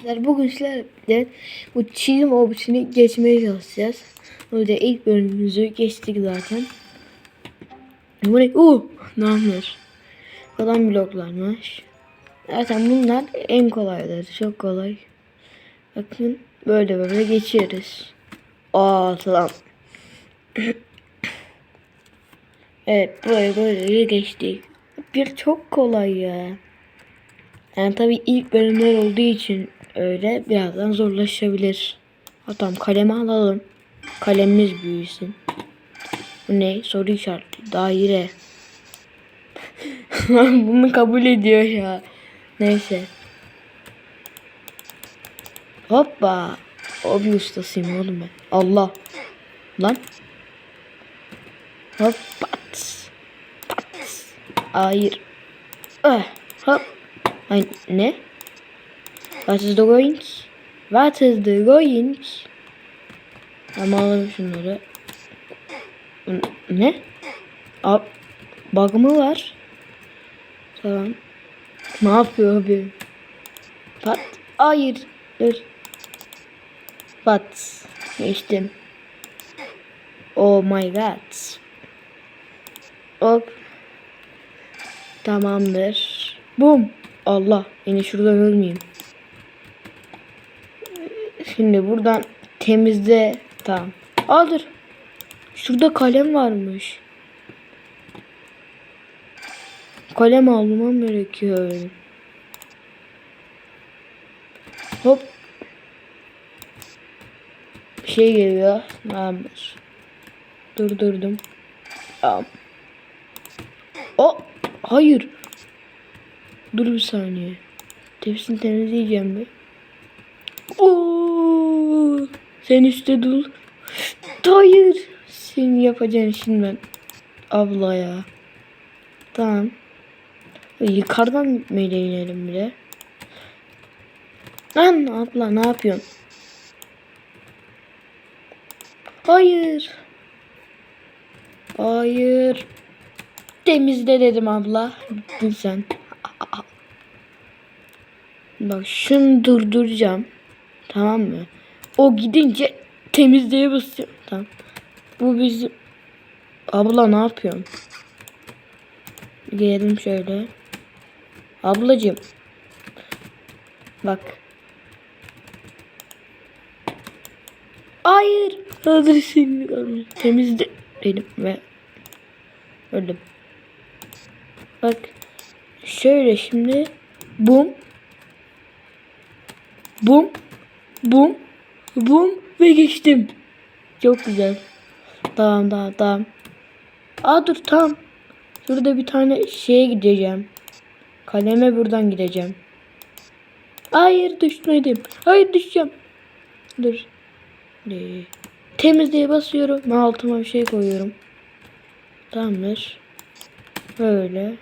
Arkadaşlar bugün sizlerle bu çizim obisini geçmeye çalışacağız. Öyle ilk bölümümüzü geçtik zaten. Bu ne? Uh, ne yapmış? Kalan bloklarmış. Zaten bunlar en kolayları. Çok kolay. Bakın böyle böyle geçiyoruz. Aa tamam. evet böyle böyle geçtik. Bir çok kolay ya. Yani tabii ilk bölümler olduğu için öyle birazdan zorlaşabilir. Hatta kalemi alalım. Kalemimiz büyüsün. Bu ne? Soru işareti. Daire. Bunu kabul ediyor ya. Neyse. Hoppa. O bir ustasıyım oğlum ben. Allah. Lan. Hop. Pat. Hayır. Ah. Hop. Ay ne? What is the going? What is the going? Ama alalım şunları. Ne? Ab bug mı var? Tamam. Ne yapıyor abi? Pat. Hayır. Dur. Pat. Geçtim. Oh my god. Hop. Tamamdır. Boom. Allah yine şuradan ölmeyeyim. Şimdi buradan temizle. Tamam. Al dur. Şurada kalem varmış. Kalem almam gerekiyor. Hop. Bir şey geliyor. Tamamdır. Durdurdum. Tamam. O hayır. Dur bir saniye. Tepsini temizleyeceğim bir. Oo, sen üstte dur. Hayır. Senin yapacağın işin ben. Abla ya. Tamam. Yukarıdan gitmeyle inelim bile. Lan abla ne yapıyorsun? Hayır. Hayır. Temizle dedim abla. Gittin sen. Bak şunu durduracağım. Tamam mı? O gidince temizliğe basıyorum. Tamam. Bu bizim... Abla ne yapıyorsun? Gelelim şöyle. Ablacığım. Bak. Hayır. Hazır şimdi temizle dedim ve öldüm. Bak. Şöyle şimdi bum bum bum bum ve geçtim. Çok güzel. Tamam tamam tamam. Aa dur tamam. Şurada bir tane şeye gideceğim. Kaleme buradan gideceğim. Hayır düşmedim. Hayır düşeceğim. Dur. Ee, Temizliğe basıyorum. Altıma bir şey koyuyorum. Tamamdır. Böyle.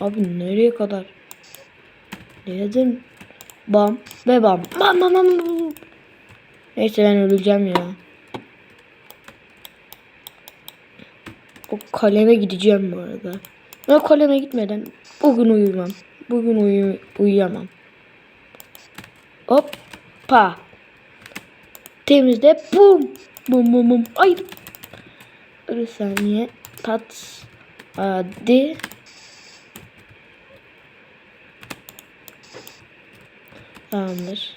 Abi nereye kadar? Dedim. Bam ve bam. Bam bam bam. bam. Neyse ben öleceğim ya. O kaleme gideceğim bu arada. Ben kaleme gitmeden bugün uyumam. Bugün uyu uyuyamam. Hoppa. Temizle. Bum. Bum bum bum. Ay. Bir saniye. Tat. Hadi. Tamamdır.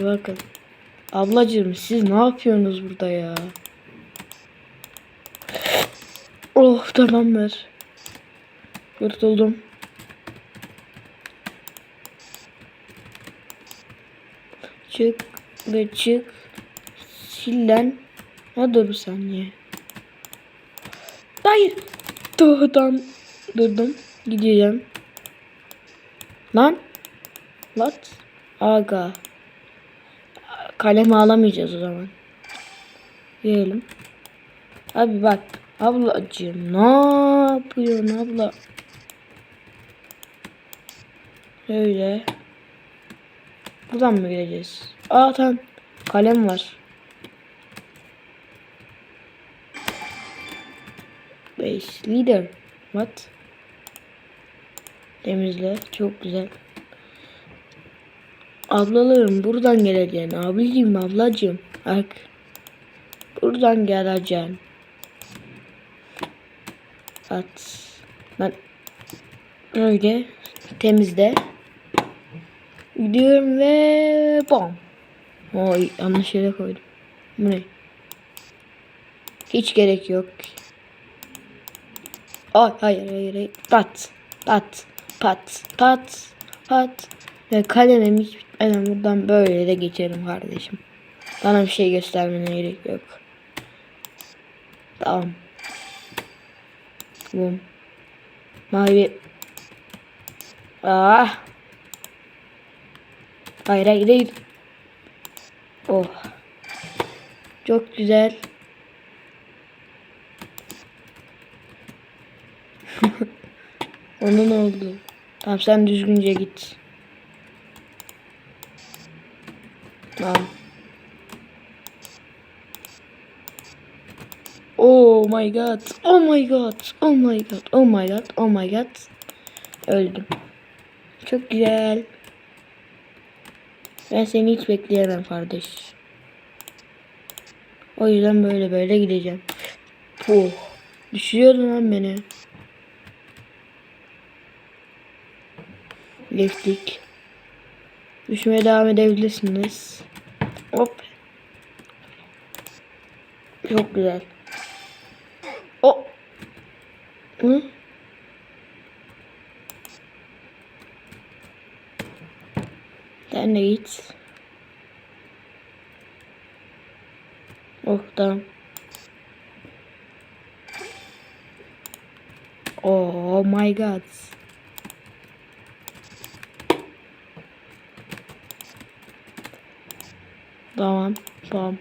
Bakın. Ablacığım siz ne yapıyorsunuz burada ya? Oh tamamdır. Kurtuldum. Çık ve çık. Sillen. Ha dur bir saniye. Hayır. Doğudan durdum. Gideceğim. Lan. What? Aga. Kalemi alamayacağız o zaman. Yiyelim. Abi bak. Ablacığım ne yapıyorsun abla? Öyle. Buradan mı gideceğiz? Aa tamam. Kalem var. Base leader. What? Temizle. Çok güzel. Ablalarım buradan geleceksin. Abicim ablacım. Bak. Buradan geleceksin. At. Ben öyle temizle. Gidiyorum ve bam. Oy yanlış yere koydum. Bu ne? Hiç gerek yok. Ay hayır hayır hayır. Pat. Pat. Pat. Pat. Pat. Ve kalemim hiç bitmeden buradan böyle de geçerim kardeşim. Bana bir şey göstermene gerek yok. Tamam. Bum. Mavi. Ah. Hayır hayır hayır. Oh. Çok güzel. Onun oldu. Tamam sen düzgünce git. Tamam. Oh my god. Oh my god. Oh my god. Oh my god. Oh my god. Öldüm. Çok güzel. Ben seni hiç bekleyemem kardeş. O yüzden böyle böyle gideceğim. Puh. Düşürüyordun lan beni. Liftik. Düşmeye devam edebilirsiniz. Hop. Çok güzel. O. Hı? Sen de git. Oh tamam. Oh my god. Tamam. Tamam.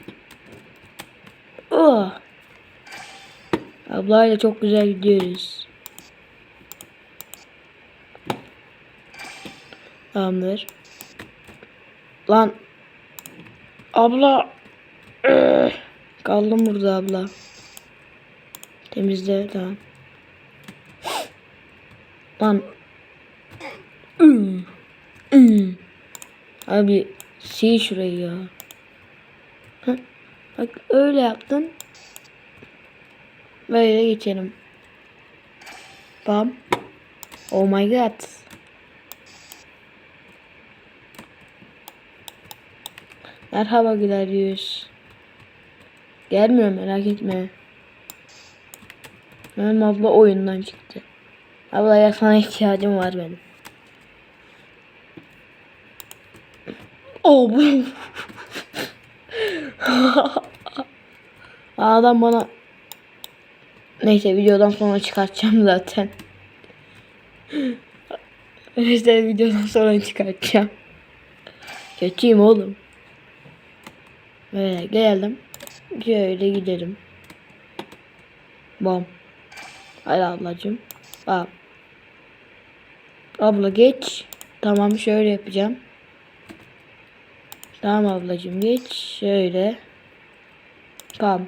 Oh. Ablayla çok güzel gidiyoruz. Tamamdır. Lan. Abla. Kaldım burada abla. Temizle tamam. Lan. Abi sil şurayı ya. Bak öyle yaptın. Böyle geçelim. Bam. Oh my god. Merhaba Güler Yüz. Gelmiyor merak etme. Benim abla oyundan çıktı. Ablaya sana ihtiyacım var benim. Oh bu. Adam bana Neyse videodan sonra çıkartacağım zaten. Neyse videodan sonra çıkartacağım. Kötüyüm oğlum. Böyle geldim. Şöyle gidelim. Bam. Hadi ablacığım. Bam. Abla geç. Tamam şöyle yapacağım. Tamam ablacığım geç. Şöyle. Tamam.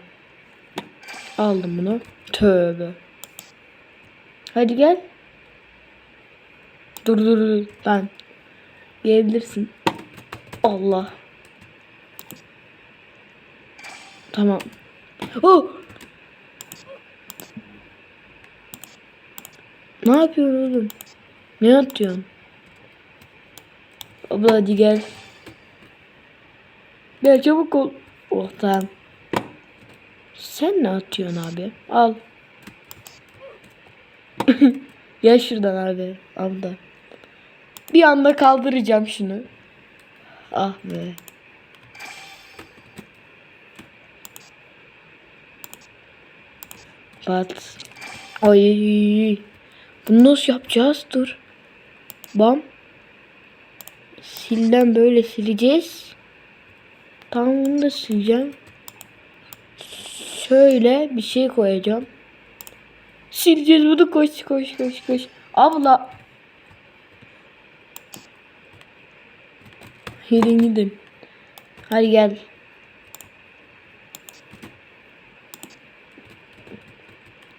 Aldım bunu. Tövbe. Hadi gel. Dur dur dur. Ben. Gelebilirsin. Allah. Tamam. Oh! Ne yapıyorsun oğlum? Ne atıyorsun? Abla hadi gel. Gel çabuk ol. Oh tamam. Sen ne atıyorsun abi? Al. Gel şuradan abi. Al da. Bir anda kaldıracağım şunu. Ah be. Pat. Ay. Bunu nasıl yapacağız? Dur. Bam. Silden böyle sileceğiz. Tamam bunu da sileceğim. Şöyle bir şey koyacağım. Sileceğiz bunu koş koş koş koş. Abla. Gidin gidin. Hadi gel.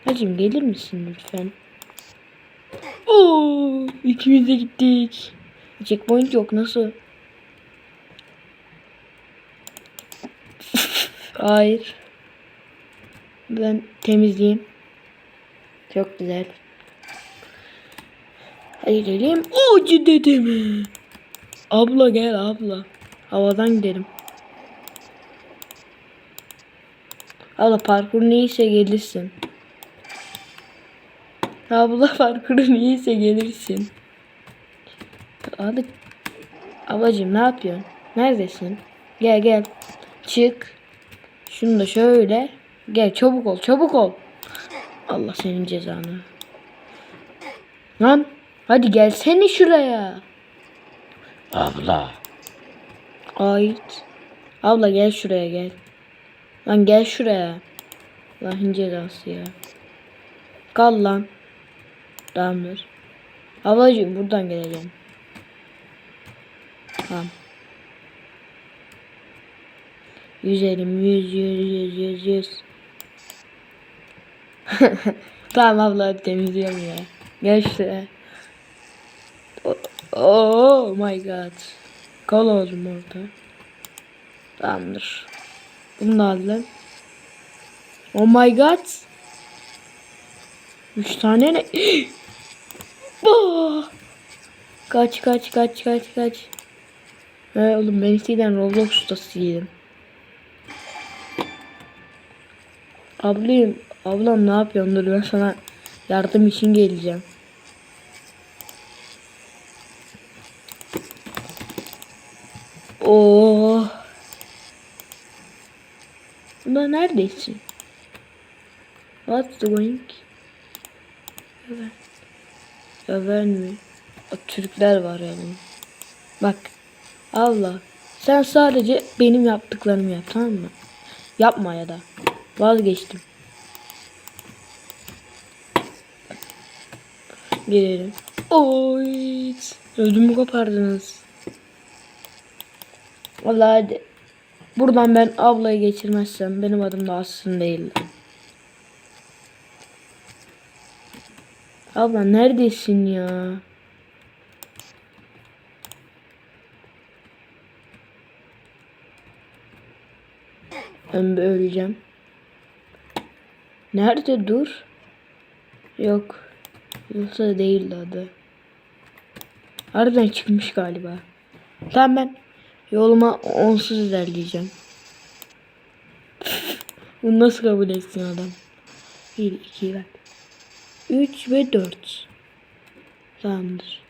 Hacım gelir misin lütfen? Oo, ikimiz de gittik. Checkpoint yok nasıl? Hayır. Ben temizleyeyim. Çok güzel. Hadi gidelim. O ciddi mi? Abla gel abla. Havadan gidelim. Abla parkur neyse gelirsin. Abla parkuru neyse gelirsin. Abi ablacığım ne yapıyorsun? Neredesin? Gel gel. Çık. Şunu da şöyle. Gel çabuk ol çabuk ol. Allah senin cezanı. Lan hadi gelsene şuraya. Abla. Ait. Abla gel şuraya gel. Lan gel şuraya. Allah'ın cezası ya. Kal lan. Tamamdır. Ablacığım buradan geleceğim. Tamam. Yüzelim yüz yüz yüz yüz yüz. tamam abla temizliyorum ya. Şuraya. Oh, oh my god. Kal oğlum orada. Tamamdır. Bunu da aldım. Oh my god. Üç tane ne? Bah! kaç kaç kaç kaç kaç. He oğlum ben eskiden Roblox ustasıydım. Ablayım, ablam ne yapıyorsun? Dur ben sana yardım için geleceğim. Oh. Bunda neredesin? What's the going? Evet. Ben mi? O Türkler var yani. Bak. Allah. Sen sadece benim yaptıklarımı yap tamam mı? Yapma ya da. Vazgeçtim. Gelelim. Oy. Ödümü kopardınız. Vallahi hadi. Buradan ben ablayı geçirmezsem benim adım da aslında değil. Abla neredesin ya? Ben öleceğim. Nerede dur? Yok. Yoksa değildi adı. Aradan çıkmış galiba. Tamam ben yoluma onsuz ilerleyeceğim. Bunu nasıl kabul etsin adam? 1, 2, bak. 3 ve 4. Tamamdır.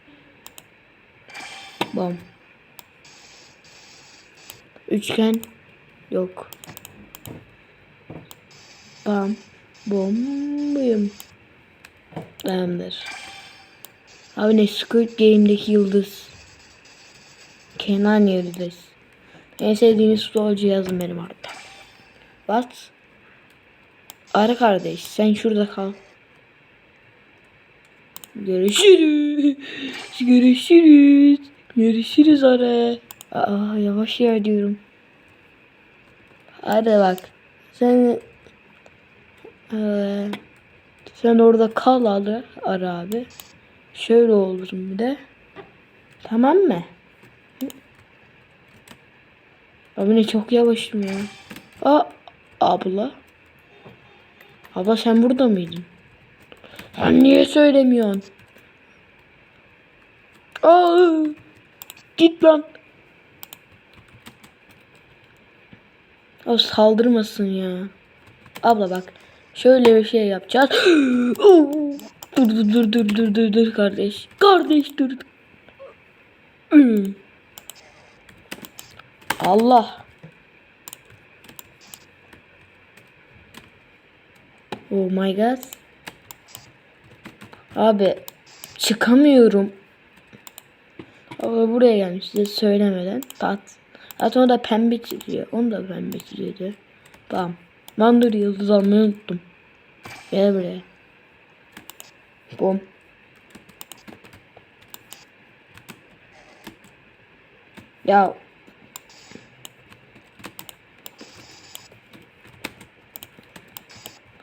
Bom. Üçgen yok. Bam. Bom. Buyum. Tamamdır. Abi ne Squid Game'deki yıldız. Kenan Yıldız. En sevdiğiniz futbolcu yazın benim arada. What? Ara kardeş sen şurada kal. Görüşürüz. Görüşürüz. Görüşürüz ara. Aa yavaş yer diyorum. Hadi bak. Sen ee, sen orada kal ara, ara abi. Şöyle olurum bir de. Tamam mı? Abi ne çok yavaşım ya. Aa abla. Abla sen burada mıydın? Sen niye söylemiyorsun? Aa, git lan. O saldırmasın ya. Abla bak. Şöyle bir şey yapacağız. dur dur dur dur dur dur dur kardeş. Kardeş dur. Hmm. Allah. Oh my god. Abi çıkamıyorum. Abi buraya gelmiş size söylemeden. Pat. Zaten o da pembe çiziyor. Onu da pembe çiziyordu. Tamam. Ben dur yıldız almayı unuttum. Gel buraya. Bom. Ya.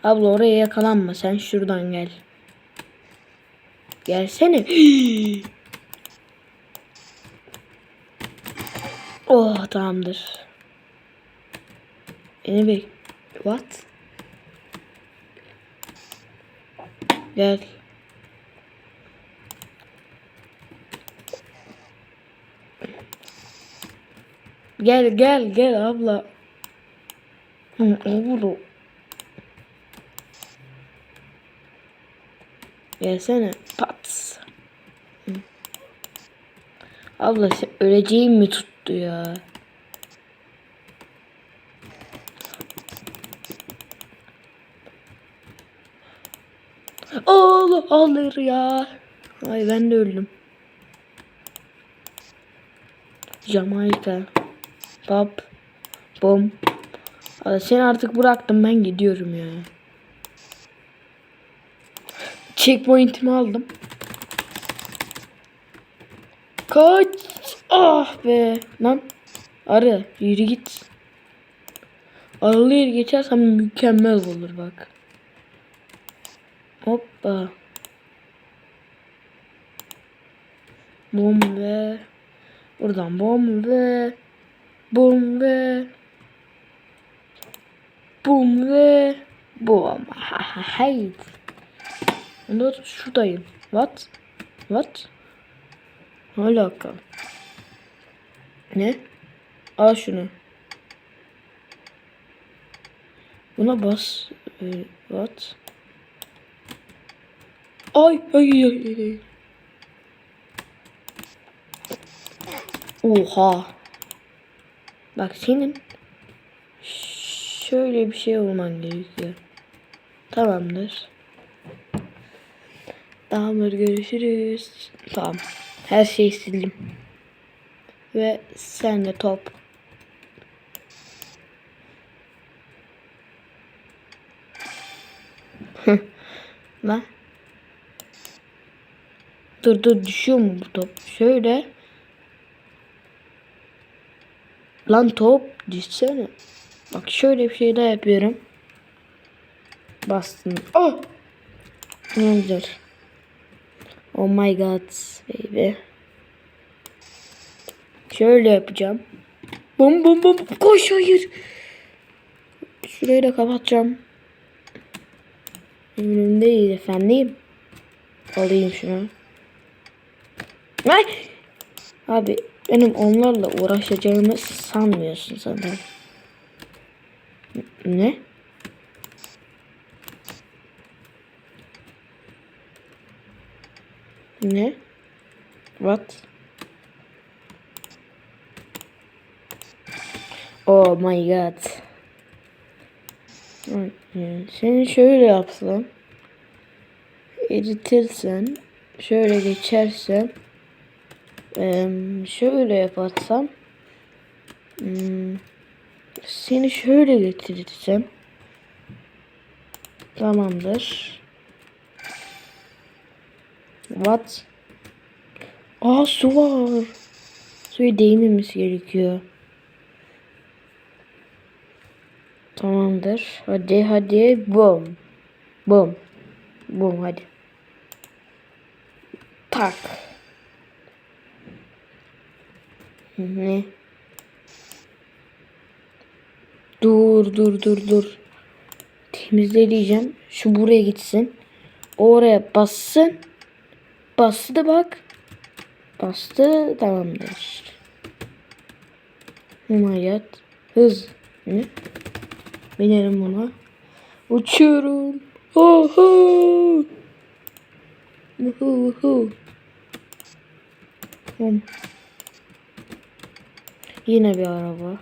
Abla oraya yakalanma. Sen şuradan gel. Gelsene. oh tamamdır. Beni bek. What? Gel. Gel gel gel abla. Abla. Gelsene. Pat. Abla sen öleceğim mi tuttu ya? Allah alır ya. Ay ben de öldüm. Jamaika. Pop. Bom. Aa, Seni artık bıraktım ben gidiyorum ya. Checkpoint'imi aldım. Kaç. Ah be. Lan. Arı. Yürü git. Aralı yer geçersem mükemmel olur bak. Hoppa. Bom ve buradan bom ve bom ve bum ve bom. Haydi. Onda şuradayım. What? What? Ne alaka? Ne? Al şunu. Buna bas. Ee, what? Ay ay ay ay, ay. Oha. Bak senin şöyle bir şey olman gerekiyor. Tamamdır. Tamamdır görüşürüz. Tamam. Her şeyi sildim. Ve sen de top. Lan. Dur dur düşüyor mu bu top? Şöyle. Lan top düşsene. Bak şöyle bir şey daha yapıyorum. Bastın. Oh! Ne güzel. Oh my god baby. Şöyle yapacağım. Bom bom bom. Koş hayır. Şurayı da kapatacağım. Önümdeyiz efendim. Alayım şunu. Ay! Abi benim onlarla uğraşacağımı sanmıyorsun sanırım. Ne? Ne? What? Oh my god. Seni şöyle yapsam. Eritirsen. Şöyle geçersen. Eee, şöyle yaparsam. hmm, Seni şöyle getirirsem. Tamamdır. What? Aa su var. Suya değmemesi gerekiyor. Tamamdır. Hadi hadi. Bom. Bom. Bom hadi. Tak. Ne? Dur dur dur dur. Temizle diyeceğim. Şu buraya gitsin. Oraya bassın. Bastı bak. Bastı. Tamamdır. Humayat. Hız. Ne? Binerim buna. Uçuyorum. Oho. Uhu uhu. Hum. Yine bir araba.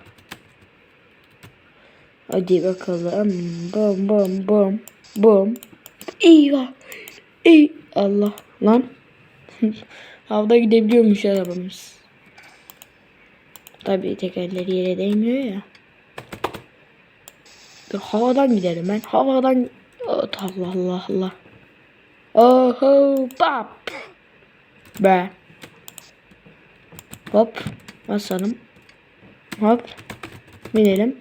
Hadi bakalım. Bom bom bom bom. Eyvah. Ey Allah lan. Havada gidebiliyormuş arabamız. Tabii tekerleri yere değmiyor ya. Havadan gidelim ben. Havadan Ot, Allah Allah Allah. Oho bap. Be. Hop basalım. Hop binelim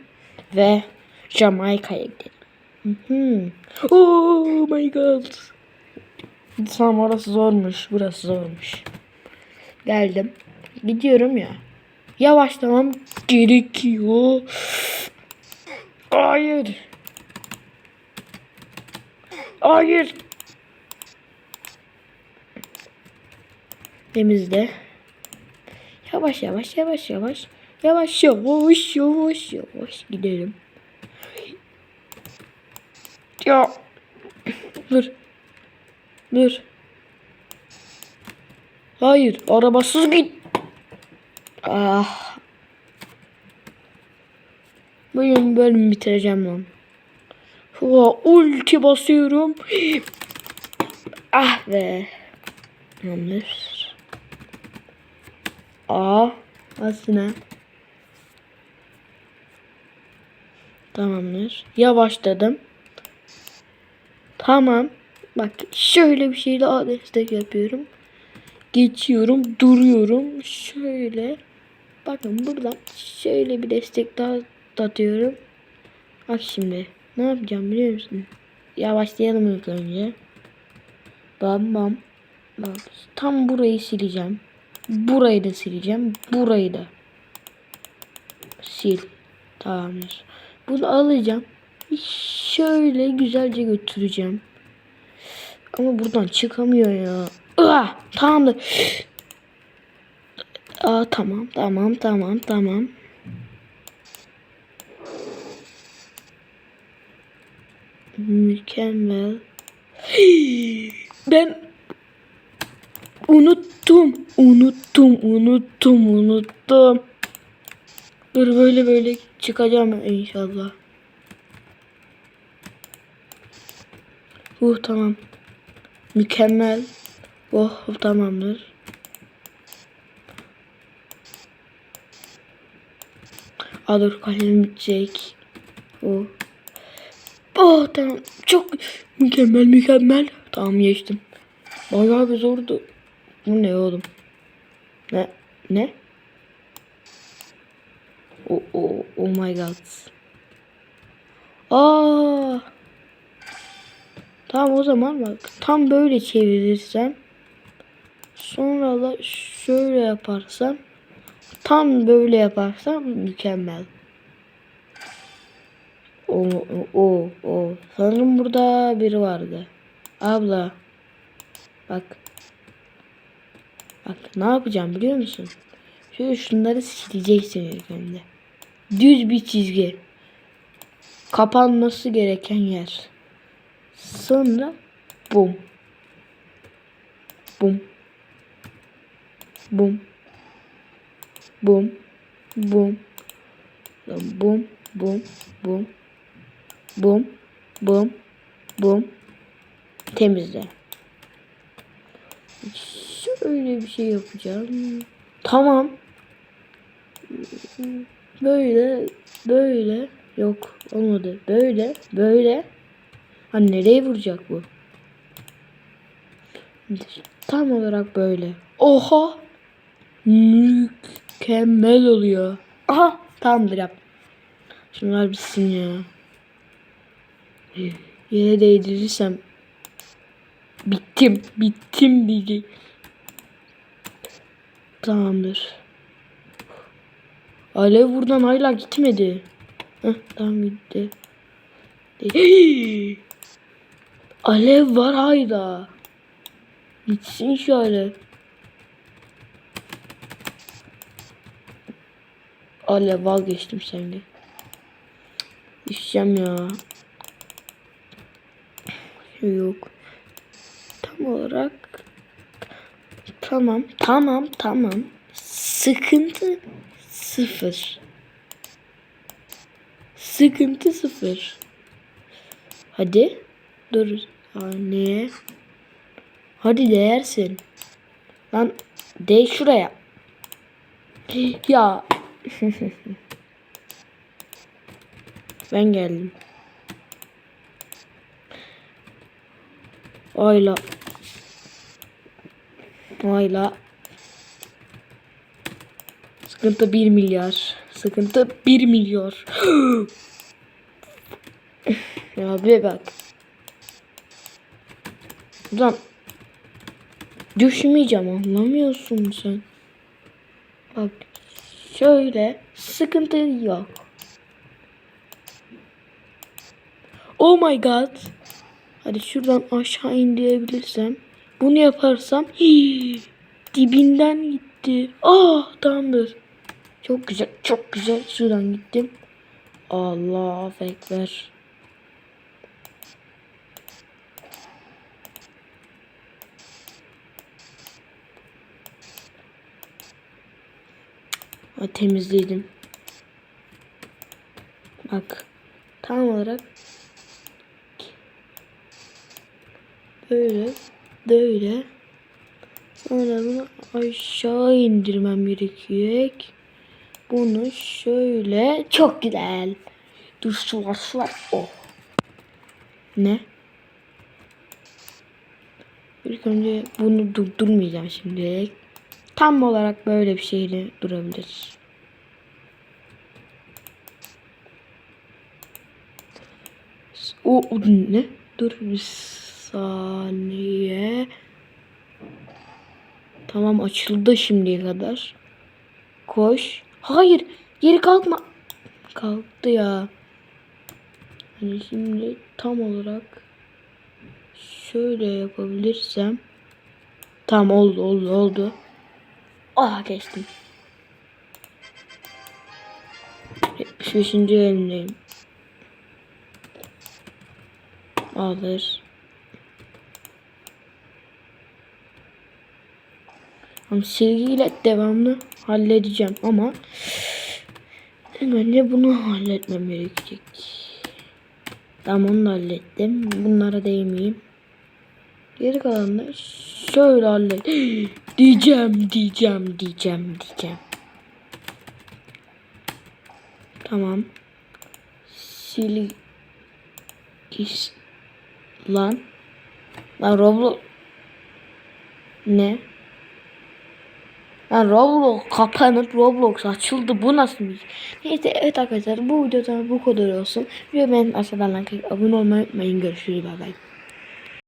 ve Jamaika'ya gidelim. Hı. Oh my god. Tamam orası zormuş. Burası zormuş. Geldim. Gidiyorum ya. Yavaşlamam gerekiyor. Hayır. Hayır. Temizle. Yavaş yavaş yavaş yavaş. Yavaş yavaş yavaş yavaş gidelim. Ya. Dur. Dur. Hayır, arabasız git. Ah. Bugün bölümü bitireceğim lan. Hua, ulti basıyorum. Ah be. Tamamdır. Aa, aslında. Tamamdır. Yavaşladım. Tamam. Bak şöyle bir şey daha destek yapıyorum. Geçiyorum, duruyorum. Şöyle. Bakın buradan şöyle bir destek daha atıyorum. Bak şimdi. Ne yapacağım biliyor musun? Yavaşlayalım ilk önce. Bam bam. Bak tam burayı sileceğim. Burayı da sileceğim. Burayı da. Sil. Tamamdır. Bunu alacağım. Şöyle güzelce götüreceğim. Ama buradan çıkamıyor ya. Ah, tamamdır. Aa, tamam tamam tamam tamam. Mükemmel. Ben unuttum. Unuttum, unuttum, unuttum. Dur böyle böyle çıkacağım inşallah. Uh tamam. Mükemmel. Oh tamamdır. Aa dur kalem bitecek. Oh. Oh tamam. Çok mükemmel mükemmel. Tamam geçtim. Bayağı bir zordu. Bu ne oğlum? Ne? Ne? Oh, oh, oh my god. Aa. Tamam o zaman bak tam böyle çevirirsem sonra da şöyle yaparsam tam böyle yaparsam mükemmel. O o o sanırım burada biri vardı. Abla bak bak ne yapacağım biliyor musun? Şöyle şunları sileceksin ilk önce. Düz bir çizgi. Kapanması gereken yer. Sonra bum. Bum. Bum. Bum. Bum. Bum. Bum. Bum. Bum. Bum. Bum. Temizle. Şöyle bir şey yapacağım. Tamam. Böyle. Böyle. Yok olmadı. Böyle. Böyle. Ha nereye vuracak bu? Tam olarak böyle. Oha! Mükemmel oluyor. Aha! Tamamdır yap. Şunlar bitsin ya. Yere değdirirsem bittim. Bittim diyecek. Tamamdır. Alev buradan hala gitmedi. Heh, tamam gitti. Alev var hayda. Gitsin şu alev. Alev vazgeçtim sende. Düşeceğim ya. Yok. Tam olarak tamam tamam tamam. Sıkıntı sıfır. Sıkıntı sıfır. Hadi. Dur. Anne. Hadi değersin. Lan de şuraya. Ya. ben geldim. Ayla. Ayla. Sıkıntı 1 milyar. Sıkıntı 1 milyar. ya bir bak. Buradan Düşmeyeceğim anlamıyorsun sen. Bak şöyle sıkıntı yok. Oh my god. Hadi şuradan aşağı indirebilirsem. Bunu yaparsam hii, dibinden gitti. Ah tamamdır. Çok güzel çok güzel şuradan gittim. Allah ekber. Ha, temizledim. Bak. Tam olarak böyle böyle sonra bunu aşağı indirmem gerekiyor. Bunu şöyle çok güzel. Dur su var su var. Oh. Ne? İlk önce bunu durdurmayacağım şimdi. Tam olarak böyle bir şeyle durabilir. O, o ne? Dur bir saniye. Tamam açıldı şimdiye kadar. Koş. Hayır. Geri kalkma. Kalktı ya. Hani şimdi tam olarak şöyle yapabilirsem. Tamam oldu oldu oldu. Ah geçtim. 75. elimdeyim. Alır. Ama silgiyle devamlı halledeceğim ama önce bunu halletmem gerekecek. Tamam onu hallettim. Bunlara değmeyeyim. Geri kalanını şöyle hallet. diyeceğim, diyeceğim, diyeceğim, diyeceğim. Tamam. Sil İş... Lan. Lan Roblox. Ne? Lan Roblox kapanıp Roblox açıldı. Bu nasıl bir Neyse evet arkadaşlar bu videoda bu kadar olsun. Ve ben aşağıdan like abone olmayı unutmayın. Görüşürüz. Bay bay.